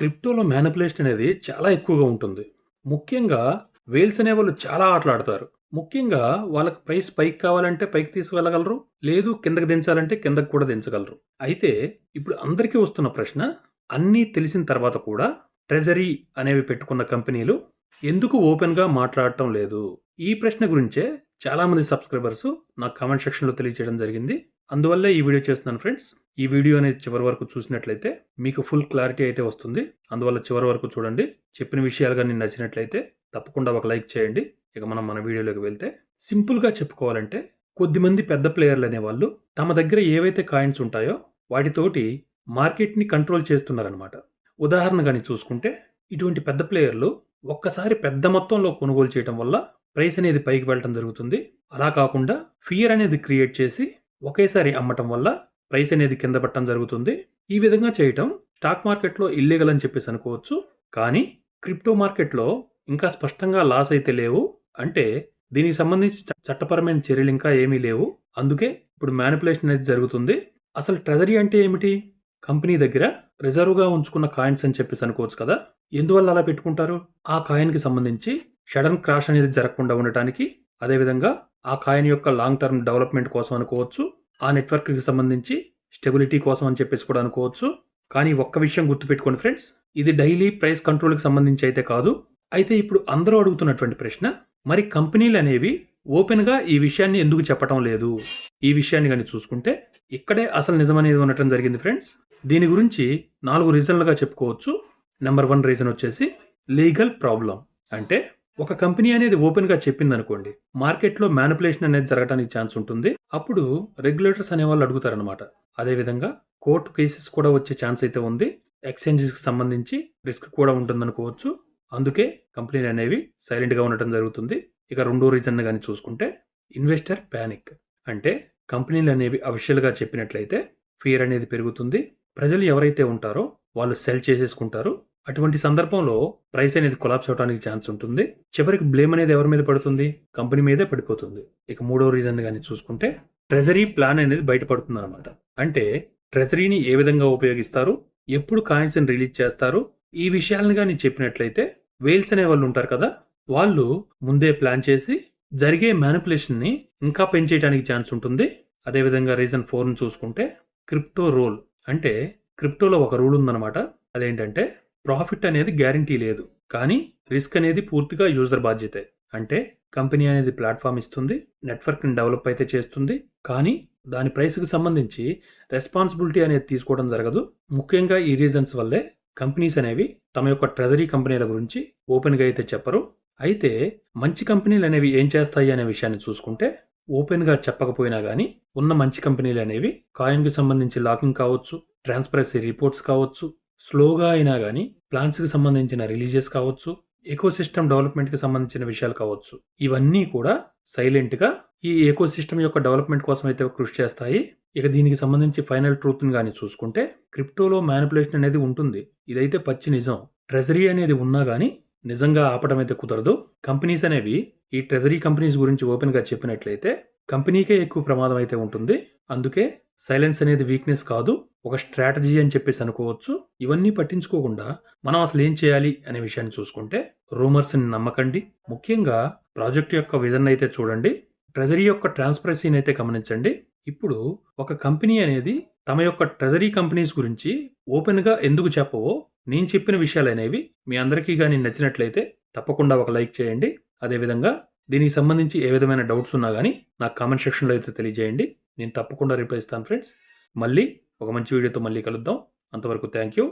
క్రిప్టోలో manipulation అనేది చాలా ఎక్కువగా ఉంటుంది. ముఖ్యంగా వేల్స్ అనే వాళ్ళు చాలా ఆటలాడతారు. ముఖ్యంగా వాళ్ళకి ప్రైస్ పైకి కావాలంటే పైకి తీసుకువెళ్ళగలరు లేదు కిందకి దించాలంటే కిందకు కూడా దించగలరు. అయితే ఇప్పుడు అందరికీ వస్తున్న ప్రశ్న అన్నీ తెలిసిన తర్వాత కూడా ట్రెజరీ అనేవి పెట్టుకున్న కంపెనీలు ఎందుకు ఓపెన్గా మాట్లాడటం లేదు? ఈ ప్రశ్న గురించే చాలామంది సబ్స్క్రైబర్స్ నాకు కామెంట్ సెక్షన్లో తెలియజేయడం జరిగింది. అందువల్లే ఈ వీడియో చేస్తున్నాను ఫ్రెండ్స్. ఈ వీడియో అనేది చివరి వరకు చూసినట్లయితే మీకు ఫుల్ క్లారిటీ అయితే వస్తుంది. అందువల్ల చివరి వరకు చూడండి. చెప్పిన విషయాలు కానీ నచ్చినట్లయితే తప్పకుండా ఒక లైక్ చేయండి. ఇక మనం మన వీడియోలోకి వెళ్తే సింపుల్గా చెప్పుకోవాలంటే కొద్దిమంది పెద్ద ప్లేయర్లు అనేవాళ్ళు తమ దగ్గర ఏవైతే కాయిన్స్ ఉంటాయో వాటితోటి మార్కెట్ని కంట్రోల్ చేస్తున్నారనమాట ఉదాహరణ కానీ చూసుకుంటే ఇటువంటి పెద్ద ప్లేయర్లు ఒక్కసారి పెద్ద మొత్తంలో కొనుగోలు చేయడం వల్ల ప్రైస్ అనేది పైకి వెళ్ళటం జరుగుతుంది. అలా కాకుండా ఫియర్ అనేది క్రియేట్ చేసి ఒకేసారి అమ్మటం వల్ల ప్రైస్ అనేది కింద పట్టడం జరుగుతుంది. ఈ విధంగా చేయటం స్టాక్ మార్కెట్లో ఇల్లీగల్ అని చెప్పేసి అనుకోవచ్చు. కానీ క్రిప్టో మార్కెట్లో ఇంకా స్పష్టంగా లాస్ అయితే లేవు. అంటే దీనికి సంబంధించి చట్టపరమైన చర్యలు ఇంకా ఏమీ లేవు. అందుకే ఇప్పుడు మ్యానిపులేషన్ అనేది జరుగుతుంది. అసలు ట్రెజరీ అంటే ఏమిటి? కంపెనీ దగ్గర రిజర్వ్గా ఉంచుకున్న కాయిన్స్ అని చెప్పేసి అనుకోవచ్చు కదా. ఎందువల్ల అలా పెట్టుకుంటారు? ఆ కాయిన్కి సంబంధించి షడన్ క్రాష్ అనేది జరగకుండా ఉండటానికి అదేవిధంగా ఆ కాయిన్ యొక్క లాంగ్ టర్మ్ డెవలప్మెంట్ కోసం అనుకోవచ్చు ఆ నెట్వర్క్కి సంబంధించి స్టెబిలిటీ కోసం అని చెప్పేసి కూడా అనుకోవచ్చు. కానీ ఒక్క విషయం గుర్తుపెట్టుకోండి ఫ్రెండ్స్ ఇది డైలీ ప్రైస్ కంట్రోల్కి సంబంధించి అయితే కాదు. అయితే ఇప్పుడు అందరూ అడుగుతున్నటువంటి ప్రశ్న మరి కంపెనీలు అనేవి ఓపెన్గా ఈ విషయాన్ని ఎందుకు చెప్పటం లేదు? ఈ విషయాన్ని కానీ చూసుకుంటే ఇక్కడే అసలు నిజం అనేది ఉండటం జరిగింది ఫ్రెండ్స్. దీని గురించి నాలుగు రీజన్లుగా చెప్పుకోవచ్చు. నెంబర్ వన్ రీజన్ వచ్చేసి లీగల్ ప్రాబ్లం అంటే ఒక కంపెనీ అనేది ఓపెన్గా చెప్పింది అనుకోండి మార్కెట్లో మ్యానిపులేషన్ అనేది జరగడానికి ఛాన్స్ ఉంటుంది. అప్పుడు రెగ్యులేటర్స్ అనేవాళ్ళు అడుగుతారనమాట అదేవిధంగా కోర్టు కేసెస్ కూడా వచ్చే ఛాన్స్ అయితే ఉంది. ఎక్స్చేంజెస్కి సంబంధించి రిస్క్ కూడా ఉంటుందనుకోవచ్చు. అందుకే కంపెనీలు అనేవి సైలెంట్గా ఉండటం జరుగుతుంది. ఇక రెండో రీజన్ కానీ చూసుకుంటే ఇన్వెస్టర్ ప్యానిక్. అంటే కంపెనీలు అనేవి అఫిషియల్గా చెప్పినట్లయితే ఫియర్ అనేది పెరుగుతుంది. ప్రజలు ఎవరైతే ఉంటారో వాళ్ళు సెల్ చేసేసుకుంటారు. అటువంటి సందర్భంలో ప్రైస్ అనేది కొలాప్స్ అవడానికి ఛాన్స్ ఉంటుంది. చివరికి బ్లేమ్ అనేది ఎవరి మీద పడుతుంది? కంపెనీ మీదే పడిపోతుంది. ఇక మూడో రీజన్ కానీ చూసుకుంటే ట్రెజరీ ప్లాన్ అనేది బయటపడుతుంది అనమాట అంటే ట్రెజరీని ఏ విధంగా ఉపయోగిస్తారు? ఎప్పుడు కాయిన్స్ని రిలీజ్ చేస్తారు? ఈ విషయాలను కానీ చెప్పినట్లయితే వేల్స్ అనే వాళ్ళు ఉంటారు కదా వాళ్ళు ముందే ప్లాన్ చేసి జరిగే మ్యానిపులేషన్ని ఇంకా పెంచేయడానికి ఛాన్స్ ఉంటుంది. అదేవిధంగా రీజన్ ఫోర్ని చూసుకుంటే క్రిప్టో రూల్. అంటే క్రిప్టోలో ఒక రూల్ ఉందన్నమాట. అదేంటంటే ప్రాఫిట్ అనేది గ్యారంటీ లేదు. కానీ రిస్క్ అనేది పూర్తిగా యూజర్ బాధ్యతే. అంటే కంపెనీ అనేది ప్లాట్ఫామ్ ఇస్తుంది నెట్వర్క్ని డెవలప్ అయితే చేస్తుంది కానీ దాని ప్రైస్కి సంబంధించి రెస్పాన్సిబిలిటీ అనేది తీసుకోవడం జరగదు. ముఖ్యంగా ఈ రీజన్స్ వల్లే కంపెనీస్ అనేవి తమ యొక్క ట్రెజరీ కంపెనీల గురించి ఓపెన్గా అయితే చెప్పరు. అయితే మంచి కంపెనీలు అనేవి ఏం చేస్తాయి అనే విషయాన్ని చూసుకుంటే ఓపెన్గా చెప్పకపోయినా కానీ ఉన్న మంచి కంపెనీలు అనేవి కాయిన్కి సంబంధించి లాకింగ్ కావచ్చు ట్రాన్స్పరెన్సీ రిపోర్ట్స్ కావచ్చు స్లోగా అయినా కానీ ప్లాన్స్కి సంబంధించిన రిలీజియస్ కావచ్చు ఎకోసిస్టమ్ డెవలప్మెంట్కి సంబంధించిన విషయాలు కావచ్చు ఇవన్నీ కూడా సైలెంట్గా ఈ ఎకోసిస్టమ్ యొక్క డెవలప్మెంట్ కోసం అయితే కృషి చేస్తాయి. ఇక దీనికి సంబంధించి ఫైనల్ ట్రూత్ని కానీ చూసుకుంటే క్రిప్టోలో మ్యానిపులేషన్ అనేది ఉంటుంది. ఇదైతే పచ్చి నిజం. ట్రెజరీ అనేది ఉన్నా కానీ నిజంగా ఆపడం అయితే కుదరదు. కంపెనీస్ అనేవి ఈ ట్రెజరీ కంపెనీస్ గురించి ఓపెన్గా చెప్పినట్లయితే కంపెనీకే ఎక్కువ ప్రమాదం అయితే ఉంటుంది. అందుకే సైలెన్స్ అనేది వీక్నెస్ కాదు ఒక స్ట్రాటజీ అని చెప్పేసి అనుకోవచ్చు. ఇవన్నీ పట్టించుకోకుండా మనం అసలు ఏం చేయాలి అనే విషయాన్ని చూసుకుంటే రూమర్స్ని నమ్మకండి. ముఖ్యంగా ప్రాజెక్ట్ యొక్క విజన్ అయితే చూడండి. ట్రెజరీ యొక్క ట్రాన్స్పరెన్సీని అయితే గమనించండి. ఇప్పుడు ఒక కంపెనీ అనేది తమ యొక్క ట్రెజరీ కంపెనీస్ గురించి ఓపెన్గా ఎందుకు చెప్పవో నేను చెప్పిన విషయాలు అనేవి మీ అందరికీ కానీ నచ్చినట్లయితే తప్పకుండా ఒక లైక్ చేయండి. అదేవిధంగా దీనికి సంబంధించి ఏ విధమైన డౌట్స్ ఉన్నా కానీ నాకు కామెంట్ సెక్షన్లో అయితే తెలియజేయండి. నేను తప్పకుండా రిప్లై ఇస్తాను ఫ్రెండ్స్ మళ్ళీ ఒక మంచి వీడియోతో మళ్ళీ కలుద్దాం. అంతవరకు థ్యాంక్ యూ